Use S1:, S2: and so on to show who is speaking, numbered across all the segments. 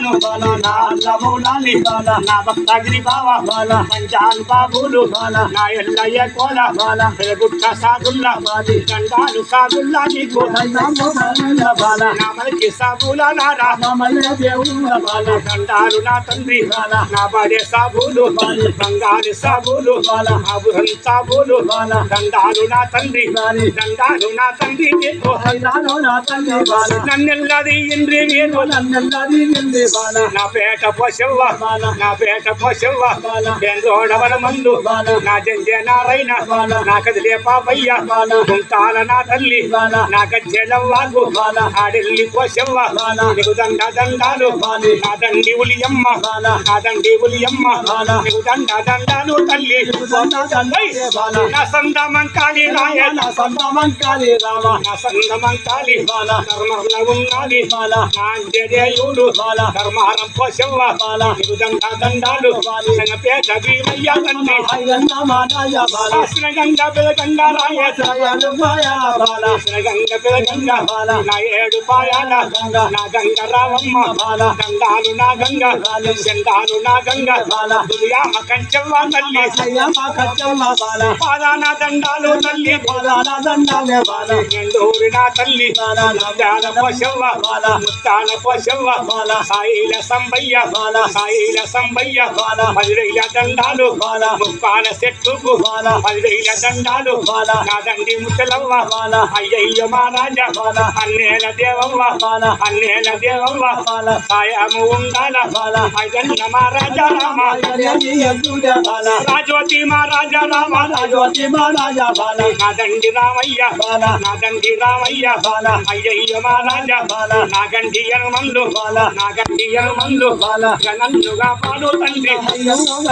S1: బాను బాల నా అల్లమౌలాలి బాల నా భక్తగిరి బావ బాల పంచాన్ బాబులు బాల నా ఎల్లయ్య కోల బాల పెరుగుట్ట సాగుల్లా బాలి గండాలు సాగుల్లా నీకు బాల నా మనకి సాబుల నా మల్ల దేవుల బాల గండాలు నా తండ్రి బాల నా బడే సాబులు బాలి బంగారు సాబులు బాల ఆభురం సాబులు బాల గండాలు నా తండ్రి బాలి గండాలు నా తండ్రి నీకు దండాలు నా తండ్రి బాల నన్నెల్లది ఇంద్రి నేను నన్నెల్లది ఇంద్రి నా పేట పోషవ్వ బాల నా పేట పోషవ్వ బాల బెంగోడవల మందు నా జంజే నారాయణ నా కదిలే పాపయ్య గుంటాల నా తల్లి నా గజ్జెలవ్వాగు ఆడెల్లి పోషవ్వ బాల నీకు దండ దండాలు నా దండి ఉలియమ్మ నా దండి ఉలియమ్మ నీకు దండ దండాలు తల్లి. నా సందమంకాలి రాయ. నా సందమంకాలి రామ. నా సందమంకాలి బాల కర్మల ఉన్నది బాల నా అంజనేయుడు బాల కర్మారం పోషవ్వ దండాలు బాలి నా పేట భీమయ్య తండ్రి శ్రీగంగ పిలగంగ రాయ పిలగంగ నా ఏడు పాయాల నా గంగ రావమ్మ గంగాలు నా గంగ జెండాలు నా గంగ దుర్యామ కంచెవ్వ తల్లి పాదాన దండాలు తల్లి పాదాన దండాలే బాల ఎండూరి నా తల్లి ముత్తాల పోషవ్వ ముత్తాల పోషవ్వ బాల సాయిల సంబయ్య బాల సాయిల సంబయ్య బాల పదివేల దండాలు బాల ముప్పాల చెట్టుకు బాల పదివేల దండాలు బాల నా దండి ముచ్చలవ్వ బాల అయ్యయ్య మా రాజా బాల అన్నేల దేవవ్వ బాల అన్నేల దేవవ్వ బాల సాయము ఉండాల బాల అయ్యన్న మా రాజా రామ రాజోతి మా రాజా రామ రాజోతి మా రాజా బాల నా దండి రామయ్య బాల నా దండి రామయ్య బాల అయ్యయ్య మా రాజా బాల నా గండి ఎనమందు బాల నా బాల పాడు తండ్రి.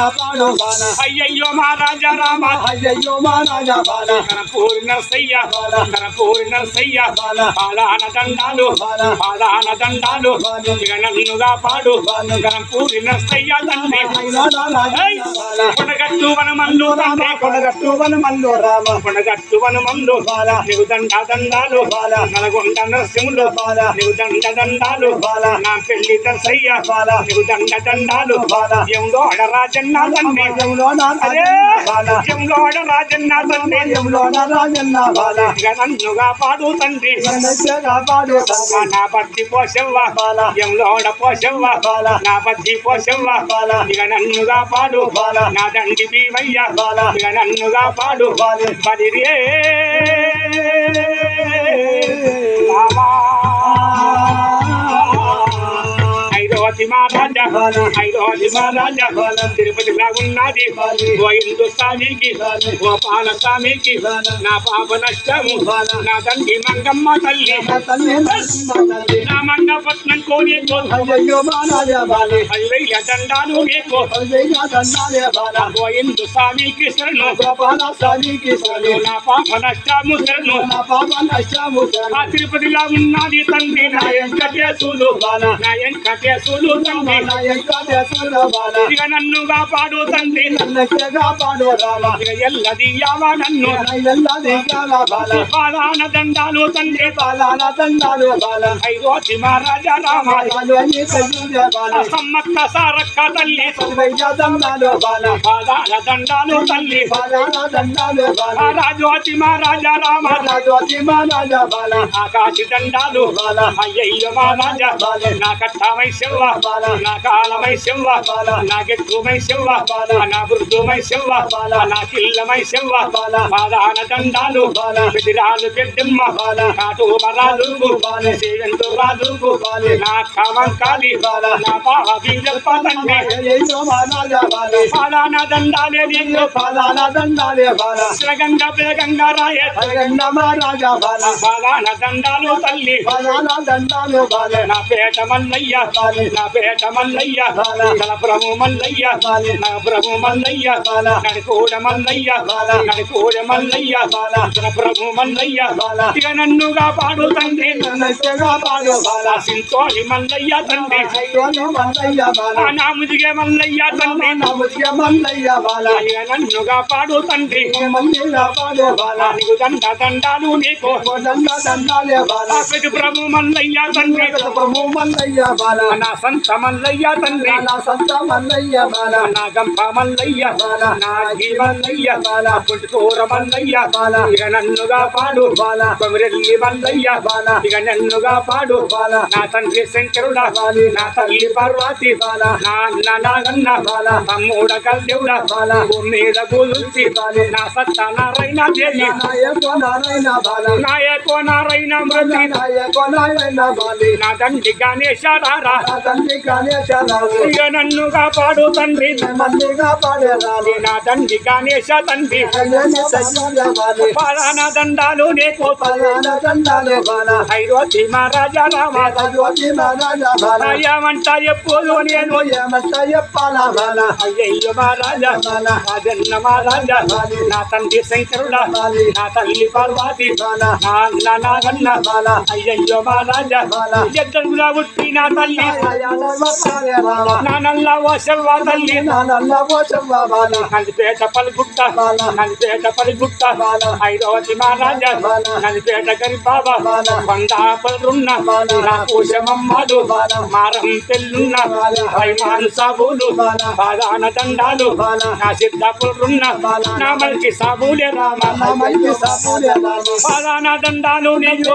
S1: పాడు బాల. అయ్యయ్యో మా రాజా రామ. అయ్యయ్యో మా రాజా బాల. కనపూరి నరసయ్య. బాల. కనపూరి నరసయ్య. బాల. పాదాన దండాలు. బాల. పాదాన దండాలు. ఇక నన్నుగా పాడు. కనపూరి నరసయ్య తండ్రి. ఏయ్! కొనగట్టు వనమల్లు తండ్రి కొనగట్టు వనమల్లు రామ. కొనగట్టు వనమల్లు బాల. నీవు దండ దండాలు బాల. నల్గొండ నరసింహులు బాల. నీవు దండ దండాలు బాల. నా పెళ్ళి దర్శయ్య బాల. నీవు దండ దండాలు బాల ఎంలోడ రాజన్న తండ్రి! ఎంలోడ రాజన్న తండ్రి ఎంలోడ రాజన్న బాల. ఇక నన్నుగా పాడు తండ్రి. పాడు నా బద్ది పోషవ్వ. బాల. ఎంలోడ పోషవ్వ. బాల. నా బద్ది పోషవ్వ. బాల. ఇక నన్నుగా పాడు బాల. నా దండి బీవయ్య బాల ఇక నన్నుగా పాడు బాల బదిరే ఐదవతి మహారాజా తిరుపతిలో ఉన్నది ఓ హిందుస్థానికి ఓ గోపాల స్వామికి నా పాప నష్టము నా తండ్రి మంగమ్మ తల్లి. నా మంగపట్నం కోరి పదివేల దండాలు నీకు ఓ హిందూ స్వామికి శరణు. నా పాప నష్టము శరణు. నా పాప నష్టము ఆ తిరుపతిలా ఉన్నది తండ్రి. నా వెంకటేశులు. నా వెంకటేశులు తండ్రి. ఇక నన్ను కాపాడు తండ్రి. ఇక ఎల్లది యావా నన్ను? పాదాన దండాలు తండ్రి. ఐదోటి మహారాజా రామ. సమ్మక్క సారక్క తల్లి. పాదాల దండాలు తల్లి. ఆ రాజోటి మహారాజా రామ. ఆకాశి దండాలు. అయ్యయ్య మహారాజా. నా కట్టమై శివ నా కాలమై శివ నా గెక్కుమై శివ నా వృద్ధుమై శివ నా కిల్లమై శివ పాదాన దండాలు పెదిరాలు పెద్దమ్మ కాటు మరాదుకు సేవంతు రాదుకు నా కామంకాలి నా పాపి తండ్రి పాదాన దండాలే నీకు శ్రగంగ పేగంగ రాయ. పాదాన దండాలు తల్లి. నా పేట మల్లయ్య నా పేట మల్లయ్య నా ప్రభు మల్లయ్య నా ప్రభు మల్లయ్య నడుకోడ మల్లయ్య నడుకోడ మల్లయ్య నా ప్రభు మల్లయ్య ఇక నన్నుగా పాడు తండ్రి సింతోని మల్లయ్య తండ్రి. నా ముదిగే మల్లయ్య తండ్రి. ఇక నన్నుగా పాడు తండ్రి. నీకు దండ దండాలు నీకు. ఆ పెద్ద ప్రభు మల్లయ్య తండ్రి. నా సంత మల్లయ్య తండ్రి.
S2: నా సంత మల్లయ్య బాల
S1: నా గంప మల్లయ్య
S2: బాల
S1: నా గీ మల్లయ్య
S2: బాల
S1: పుట్టుకూర మల్లయ్య
S2: బాల
S1: ఇక నన్నుగా పాడు
S2: బాల
S1: కొమిరెల్లి మల్లయ్య
S2: బాల
S1: ఇక నన్నుగా పాడు
S2: బాల
S1: నా తండ్రి శంకరుడా
S2: బాలి
S1: నా తల్లి పార్వతి
S2: బాల
S1: నా అన్న నాగన్న
S2: బాల
S1: తమ్ముడ కల్దేవుడ
S2: బాల
S1: మీద కూల్చి
S2: బాలి
S1: నా సత్త నారాయణ దేవి.
S2: నాయకో నారాయణ బాల
S1: నాయకో నారాయణ మృతి.
S2: నాయకో నారాయణ బాలి
S1: నా తండ్రి గణేశారా
S2: నా తండ్రి గణేశారావు
S1: ఇక నన్ను కాపాడు తండ్రి
S2: మందిగా పాడేరాలి
S1: నా తండ్రి గణేశ తండ్రి. పాలన దండాలు నీకు
S2: పలాన దండాలే బాల
S1: ఐరోతి మహారాజా రామ.
S2: జ్యోతి మహారాజా బాల
S1: అయ్యమంట ఎప్పుడు నేను.
S2: ఏమంట చెప్పాలా బాల
S1: అయ్యయ్య మహారాజా.
S2: బాల
S1: రాజన్న మహారాజా. నా తండ్రి శంకరుడా నా తల్లి పార్వతి.
S2: బాల
S1: నా అన్న నాగన్న.
S2: బాల
S1: అయ్యయ్యో మహారాజా.
S2: బాల
S1: పుట్టి నా తల్లి.
S2: పాడే బాల
S1: నా నల్ల వశవ్వ తల్లి.
S2: నా నల్ల పోచమ్మ బాల
S1: నందిపేట పలుగుట్ట.
S2: బాల
S1: పలుగుట్ట.
S2: బాల
S1: ఐదవతి మహారాజా.
S2: బాల
S1: బాబా
S2: బాల బాల
S1: నా కోశమమ్మాడు
S2: బాల
S1: మారం తెల్లున్న.
S2: బాల
S1: వైమాను సాబులు.
S2: బాల
S1: దండాలు.
S2: బాల
S1: నా సిద్ధాపురున్న.
S2: బాల
S1: నా మల్కి సాబులే రామ.
S2: నా
S1: బాదాన దండాలు నీకు.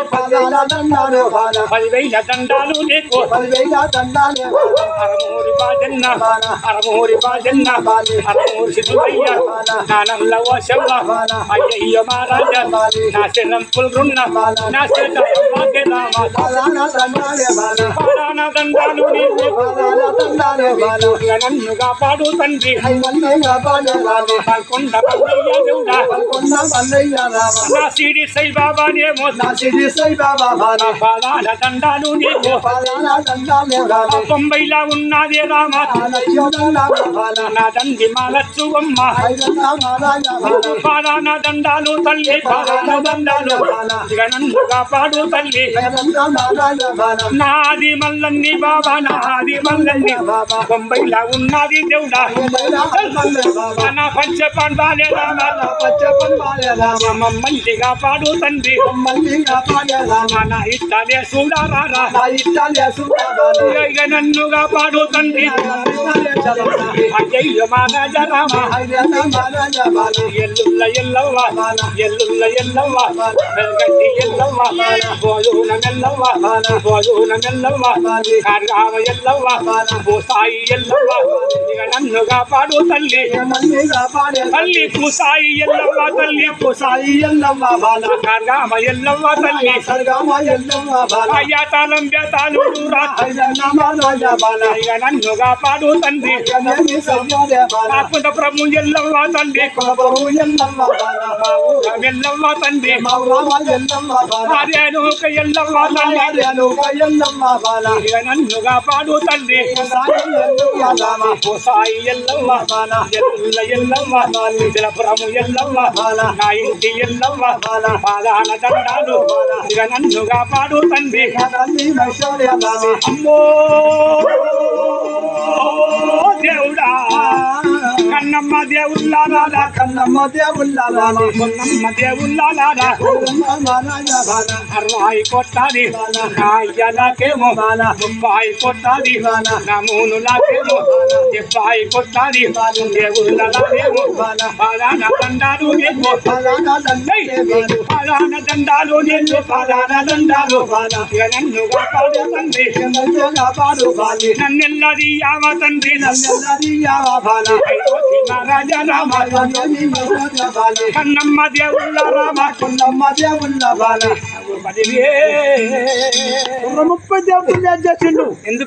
S2: దండాలే బాల
S1: పదివేల దండాలు నీకు.
S2: పదివేల దండాలే బాల
S1: అరమూరి బాజన్న అరమూరి బాజన్న అరమూరి సిద్ధయ్య అయ్యయ్య నా శరం పుల్రున్న నా నన్ను కాపాడు తండ్రి దేవుడా నా సిడి సై బాబా నేమో
S2: నా సై బాబా
S1: నా దండాలు నీకు
S2: పలాన దండాలు
S1: తొంభైలా ఉన్నది రామా. దండి మాలచ్చు అమ్మ. దండాలు తల్లి దండాలు నన్ను కాపాడు తల్లి. నాది మల్లన్ని బాబా నాది మల్లన్ని
S2: బాబా.
S1: బొంబైలా ఉన్నది దేవుడా. నా పంచ పండాలే రామ.
S2: పచ్చపన్
S1: మమ్మల్ని కాపాడు తండ్రి.
S2: మల్లిగా బాలే
S1: నా ఇష్టాలే చూడారా నన్ను కాపాడు తండ్రి. అయ్యయ్య మహారాజ రామ ఎల్లుల్ల ఎల్లవ్వ ఎల్లుల్ల ఎల్లవ్వ వెల్గడ్డి ఎల్లవ్వ భోజూన మెల్లవ్వ భోజూన మెల్లవ్వ కార్గావ ఎల్లవ్వ భూసాయి ఎల్లవ్వ ఇక నన్ను కాపాడు తల్లి తల్లి పూసాయి ఎల్లవ్వ తల్లి
S2: సాయి ఎల్లమ్మ బాల
S1: కార్గామ ఎల్లవ్వ తల్లి
S2: సర్గమ ఎల్లమ్మ బాల
S1: అయ్యాతాలం బేతాలు ఇక నన్ను కాపాడు తండ్రి. కాకుండా ప్రభు ఎల్లవ్వ తండ్రి.
S2: కొలబరు తండ్రి. బాల
S1: మా ఊర ఎల్లవ్వ తండ్రి.
S2: మౌరమ ఎల్లమ్మ బాల
S1: ఆర్యాను ఎల్లవ్వ తల్లి
S2: ఆర్యను ఎల్లమ్మ బాల
S1: ఇక నన్ను కాపాడు తండ్రి.
S2: సాయి ఎల్లమ్మ రామ
S1: సాయి ఎల్ల ఎల్లవ్వ. జలపురము ఎల్లవ్వ. నా ఇంటి ఎల్లవ్వ. పాదాన దండాలు. ఇక నన్ను కాపాడు తండ్రి.
S2: అమ్మో! వైశ్వర్య రామ
S1: అమ్మో దేవుడా కన్నమ్మ దేవుళ్ళారా
S2: కన్నమ్మ దేవుళ్ళ రామ
S1: కొన్నమ్మ దేవుళ్ళారా అరవై కొట్టాలి నా అయ్యలాకేమో ముప్పాయి కొట్టాలి నా మూనులాకేమో డెబ్బాయి కొట్టాలి దేవుళ్ళలాకేమో పాదాన దండాలు నీకు
S2: ఫలాన దండే
S1: పాదాన దండాలు నీకు పాదాన దండాలు నన్ను కాపాడు తండ్రి
S2: ఎందరిగా పాడు బాలి
S1: నన్నెల్లది యావ తండ్రి
S2: నల్లది యావ బాల
S1: కన్నమ్మ దేవుళ్ళ రామ
S2: కన్నమ్మ దేవుళ్ళ బాల. ముప్పై దేవుళ్ళు చేసిండు?
S1: ఎందుకు